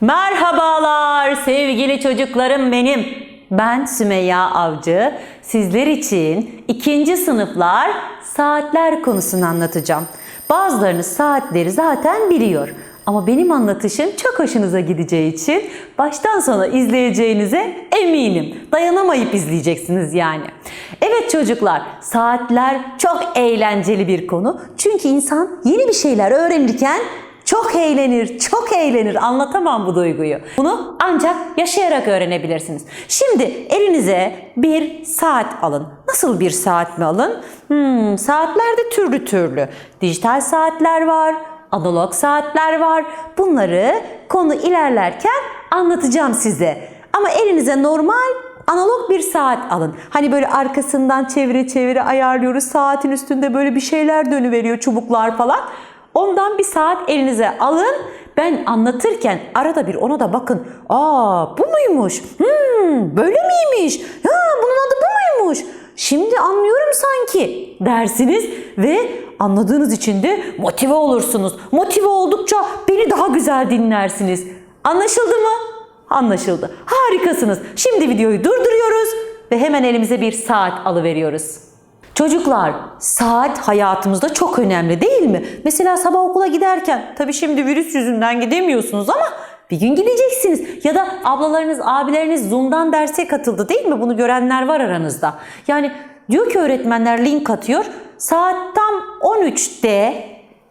Merhabalar sevgili çocuklarım benim. Ben Sümeyya Avcı. Sizler için ikinci sınıflar saatler konusunu anlatacağım. Bazılarınız saatleri zaten biliyor. Ama benim anlatışım çok hoşunuza gideceği için baştan sona izleyeceğinize eminim. Dayanamayıp izleyeceksiniz yani. Evet çocuklar, saatler çok eğlenceli bir konu. Çünkü insan yeni bir şeyler öğrenirken çok eğlenir, çok eğlenir. Anlatamam bu duyguyu. Bunu ancak yaşayarak öğrenebilirsiniz. Şimdi elinize bir saat alın. Nasıl bir saat mi alın? Hmm, saatler de türlü türlü. Dijital saatler var, analog saatler var. Bunları konu ilerlerken anlatacağım size. Ama elinize normal analog bir saat alın. Hani böyle arkasından çevire çevire ayarlıyoruz. Saatin üstünde böyle bir şeyler dönüveriyor çubuklar falan. Ondan bir saat elinize alın. Ben anlatırken arada bir ona da bakın. Aa bu muymuş? Hmm, böyle miymiş? Ha bunun adı bu muymuş? Şimdi anlıyorum sanki dersiniz ve anladığınız için de motive olursunuz. Motive oldukça beni daha güzel dinlersiniz. Anlaşıldı mı? Anlaşıldı. Harikasınız. Şimdi videoyu durduruyoruz ve hemen elimize bir saat alıveriyoruz. Çocuklar, saat hayatımızda çok önemli değil mi? Mesela sabah okula giderken, tabii şimdi virüs yüzünden gidemiyorsunuz ama bir gün gideceksiniz. Ya da ablalarınız, abileriniz Zoom'dan derse katıldı değil mi? Bunu görenler var aranızda. Yani diyor ki öğretmenler link atıyor. Saat tam 13'te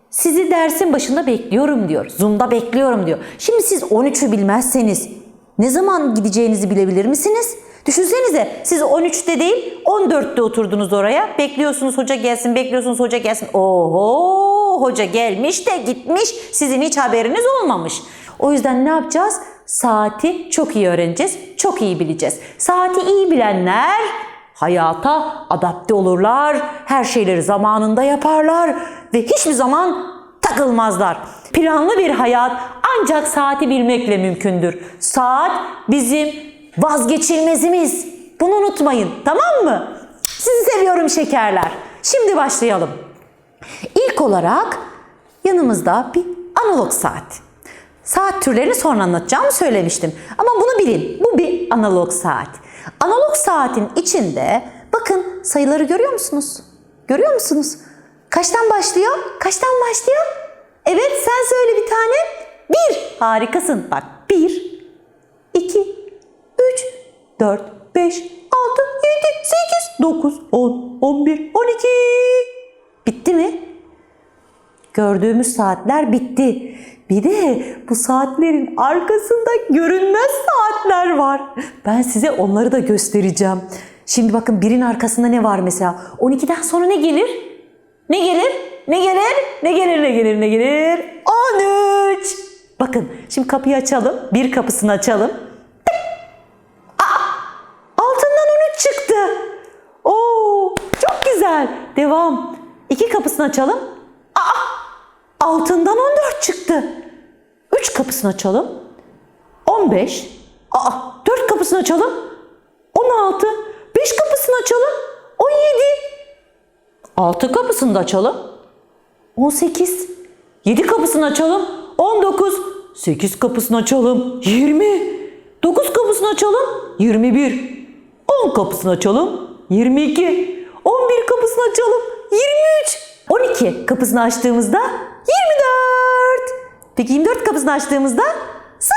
sizi dersin başında bekliyorum diyor. Zoom'da bekliyorum diyor. Şimdi siz 13'ü bilmezseniz ne zaman gideceğinizi bilebilir misiniz? Düşünsenize siz 13'te değil 14'te oturdunuz oraya. Bekliyorsunuz hoca gelsin, bekliyorsunuz hoca gelsin. Oho hoca gelmiş de gitmiş sizin hiç haberiniz olmamış. O yüzden ne yapacağız? Saati çok iyi öğreneceğiz, çok iyi bileceğiz. Saati iyi bilenler hayata adapte olurlar, her şeyleri zamanında yaparlar ve hiçbir zaman takılmazlar. Planlı bir hayat ancak saati bilmekle mümkündür. Saat bizim vazgeçilmezimiz. Bunu unutmayın tamam mı? Sizi seviyorum şekerler. Şimdi başlayalım. İlk olarak yanımızda bir analog saat. Saat türlerini sonra anlatacağımı söylemiştim. Ama bunu bilin. Bu bir analog saat. Analog saatin içinde bakın sayıları görüyor musunuz? Görüyor musunuz? Kaçtan başlıyor? Kaçtan başlıyor? Evet sen söyle bir tane. Bir. Harikasın. Bak bir, 4, 5, 6, 7, 8, 9, 10, 11, 12. Bitti mi? Gördüğümüz saatler bitti. Bir de bu saatlerin arkasında görünmez saatler var. Ben size onları da göstereceğim. Şimdi bakın birin arkasında ne var mesela? 12'den sonra ne gelir? Ne gelir? Ne gelir? Ne gelir? Ne gelir? Ne gelir? 13. Bakın şimdi kapıyı açalım. Bir kapısını açalım. Devam. İki kapısını açalım. Aa, altından 14 çıktı. 3 kapısını açalım. 15. Aa, 4 kapısını açalım. 16. 5 kapısını açalım. 17. 6 kapısını da açalım. 18. 7 kapısını açalım. 19. 8 kapısını açalım. 20. 9 kapısını açalım. 21. 10 kapısını açalım. 22. 11 kapısını açalım. 23. 12 kapısını açtığımızda 24. Peki 24 kapısını açtığımızda 0.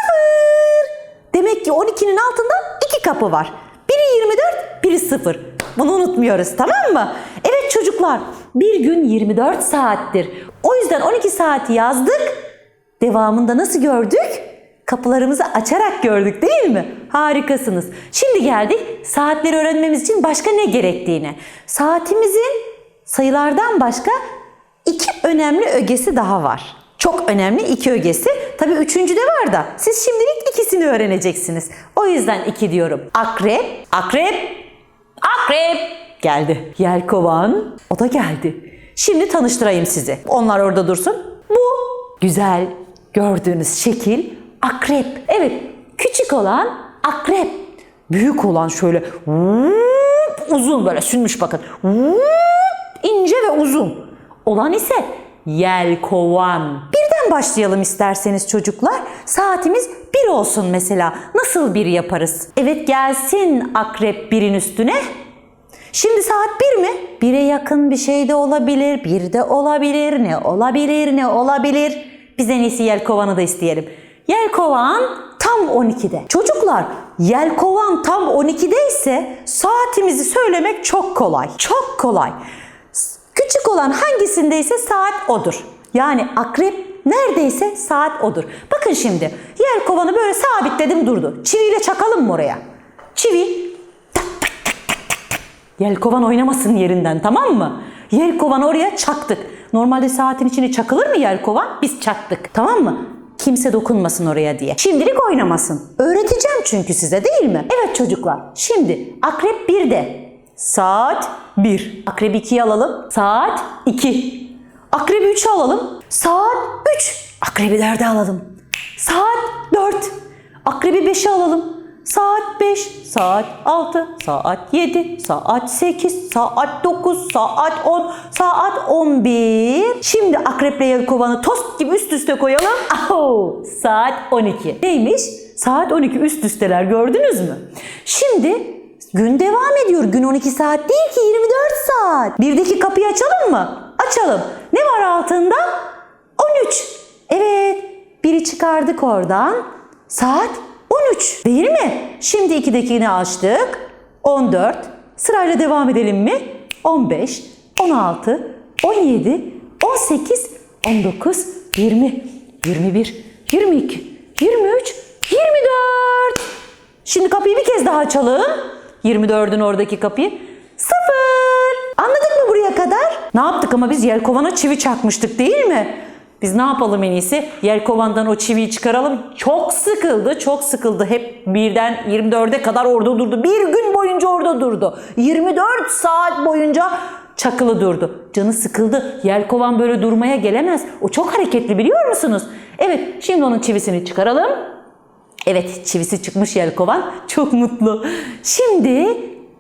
Demek ki 12'nin altında 2 kapı var. Biri 24, biri 0. Bunu unutmuyoruz tamam mı? Evet çocuklar bir gün 24 saattir. O yüzden 12 saati yazdık. Devamında nasıl gördük? Kapılarımızı açarak gördük değil mi? Harikasınız. Şimdi geldik saatleri öğrenmemiz için başka ne gerektiğine. Saatimizin sayılardan başka iki önemli ögesi daha var. Çok önemli iki ögesi. Tabii üçüncü de var da siz şimdilik ikisini öğreneceksiniz. O yüzden iki diyorum. Akrep, akrep, akrep geldi. Yelkovan, o da geldi. Şimdi tanıştırayım sizi. Onlar orada dursun. Bu güzel gördüğünüz şekil akrep. Evet, küçük olan akrep. Büyük olan şöyle uzun böyle sünmüş bakın. İnce ve uzun. Olan ise yelkovan. Birden başlayalım isterseniz çocuklar. saatimiz 1 olsun mesela. Nasıl 1 yaparız? Evet gelsin akrep birin üstüne. Şimdi saat 1 mi? 1'e yakın bir şey de olabilir, 1 de olabilir, ne olabilir, ne olabilir. Biz en iyisi yelkovanı da isteyelim. Yelkovan tam 12'de. Çocuklar yelkovan tam 12'de ise saatimizi söylemek çok kolay. Çok kolay. Küçük olan hangisindeyse saat odur. Yani akrep neredeyse saat odur. Bakın şimdi yer kovanı böyle sabitledim durdu. Çiviyle çakalım mı oraya? Çivi Yelkovan oynamasın yerinden tamam mı? Yelkovan oraya çaktık. Normalde saatin içine çakılır mı yelkovan? Biz çaktık tamam mı? Kimse dokunmasın oraya diye. Şimdilik oynamasın. Öğreteceğim çünkü size değil mi? Evet çocuklar. Şimdi akrep 1'de. Saat 1. Akrep 2'yi alalım. Saat 2. Akrebi 3'ü alalım. Saat 3. Akrebi 4'e alalım. Saat 4. Akrebi 5'e alalım. Saat 5, saat 6, saat 7, saat 8, saat 9, saat 10, saat 11. Şimdi akreple yelkovanı tost gibi üst üste koyalım. Aho, saat 12. Neymiş? Saat 12 üst üsteler gördünüz mü? Şimdi gün devam ediyor. Gün 12 saat değil ki 24 saat. Birdeki kapıyı açalım mı? Açalım. Ne var altında? 13. Evet. Biri çıkardık oradan. Saat 13 değil mi? Şimdi 2'dekini açtık. 14. Sırayla devam edelim mi? 15, 16, 17, 18, 19, 20, 21, 22, 23, 24. Şimdi kapıyı bir kez daha açalım. 24'ün oradaki kapıyı. Sıfır. Anladık mı buraya kadar? Ne yaptık ama biz yelkovana çivi çakmıştık değil mi? Biz ne yapalım en iyisi? Yelkovandan o çiviyi çıkaralım. Çok sıkıldı, çok sıkıldı. Hep birden 24'e kadar orada durdu. Bir gün boyunca orada durdu. 24 saat boyunca çakılı durdu. Canı sıkıldı. Yelkovan böyle durmaya gelemez. O çok hareketli biliyor musunuz? Evet, şimdi onun çivisini çıkaralım. Evet, çivisi çıkmış yelkovan. Çok mutlu. Şimdi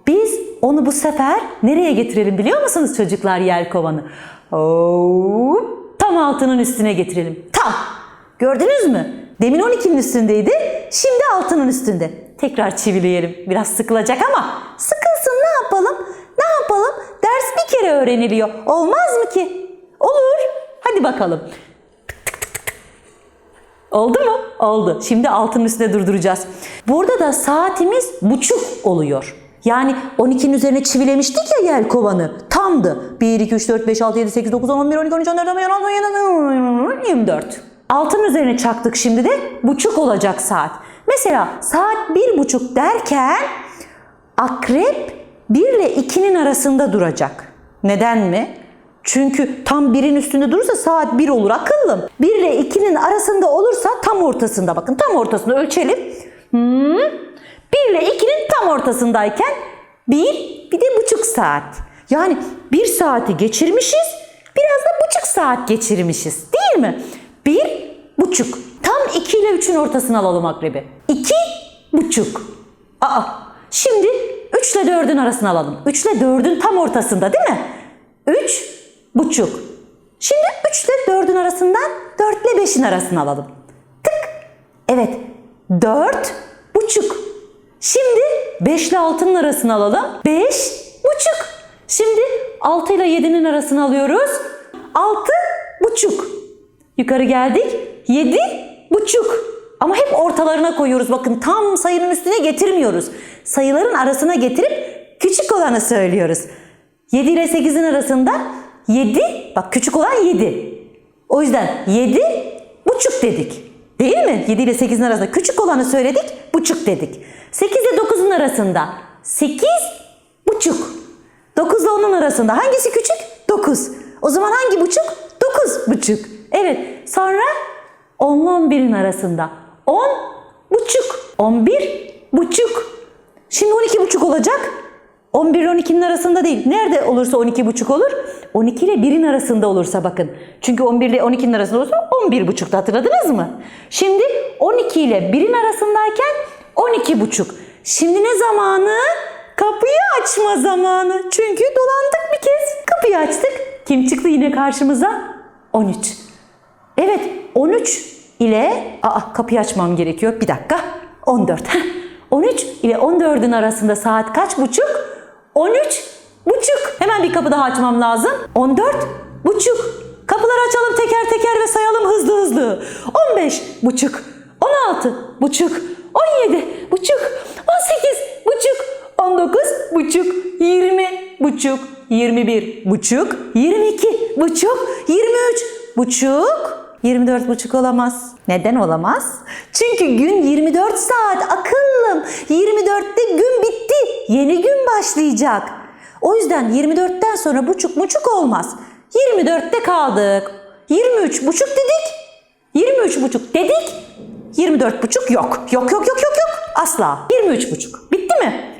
biz onu bu sefer nereye getirelim biliyor musunuz çocuklar yelkovanı? Hop, tam altının üstüne getirelim. Tam. Gördünüz mü? Demin 12'nin üstündeydi. Şimdi altının üstünde. Tekrar çivileyelim. Biraz sıkılacak ama sıkılsın ne yapalım? Ne yapalım? Ders bir kere öğreniliyor. Olmaz mı ki? Olur. Hadi bakalım. Oldu mu? Oldu. Şimdi altının üstüne durduracağız. Burada da saatimiz buçuk oluyor. Yani 12'nin üzerine çivilemiştik ya yelkovanı. Tamdı. 1, 2, 3, 4, 5, 6, 7, 8, 9, 10, 11, 12, 13, 14, 15, 16, 17, 24. Altın üzerine çaktık şimdi de buçuk olacak saat. Mesela saat bir buçuk derken akrep 1 ile 2'nin arasında duracak. Neden mi? Çünkü tam birin üstünde durursa saat 1 olur akıllım. 1 ile 2'nin arasında olursa tam ortasında bakın tam ortasında ölçelim. Hmm. 1 ile 2'nin tam ortasındayken 1 bir de buçuk saat. Yani 1 saati geçirmişiz biraz da buçuk saat geçirmişiz değil mi? 1 buçuk. Tam 2 ile 3'ün ortasını alalım akrebi. 2 buçuk. Aa şimdi 3 ile 4'ün arasını alalım. 3 ile 4'ün tam ortasında değil mi? 3 buçuk. Şimdi 3 ile 4'ün arasından 4 ile 5'in arasını alalım. Tık. Evet. 4 buçuk. Şimdi 5 ile 6'nın arasını alalım. 5 buçuk. Şimdi 6 ile 7'nin arasını alıyoruz. 6 buçuk. Yukarı geldik. 7 buçuk. Ama hep ortalarına koyuyoruz. Bakın tam sayının üstüne getirmiyoruz. Sayıların arasına getirip küçük olanı söylüyoruz. 7 ile 8'in arasında 7, bak küçük olan 7. O yüzden 7 buçuk dedik. Değil mi? 7 ile 8'in arasında küçük olanı söyledik, buçuk dedik. 8 ile 9'un arasında 8 buçuk. 9 ile 10'un arasında hangisi küçük? 9. O zaman hangi buçuk? 9 buçuk. Evet. Sonra 10 ile 11'in arasında 10 buçuk. 11 buçuk. Şimdi 12 buçuk olacak. 11 ile 12'nin arasında değil. Nerede olursa 12 buçuk olur? 12 ile 1'in arasında olursa bakın. Çünkü 11 ile 12'nin arasında olursa 11 buçukta hatırladınız mı? Şimdi 12 ile 1'in arasındayken 12 buçuk. Şimdi ne zamanı? Kapıyı açma zamanı. Çünkü dolandık bir kez. Kapıyı açtık. Kim çıktı yine karşımıza? 13. Evet 13 ile aa kapıyı açmam gerekiyor. Bir dakika. 14. Heh. 13 ile 14'ün arasında saat kaç buçuk? 13 buçuk. Hemen bir kapı daha açmam lazım. 14 buçuk. Kapıları açalım teker teker ve sayalım hızlı hızlı. 15 buçuk. 16 buçuk. 17 buçuk. 18 buçuk. 19 buçuk. 20 buçuk. 21 buçuk. 22 buçuk. 23 buçuk. 24 buçuk olamaz. Neden olamaz? Çünkü gün 24 saat akıllım. 24'te gün bitti. Yeni gün başlayacak. O yüzden 24'ten sonra buçuk buçuk olmaz. 24'te kaldık. 23 buçuk dedik. 23 buçuk dedik. 24 buçuk yok. Yok yok yok yok yok. Asla. 23 buçuk. Bitti mi?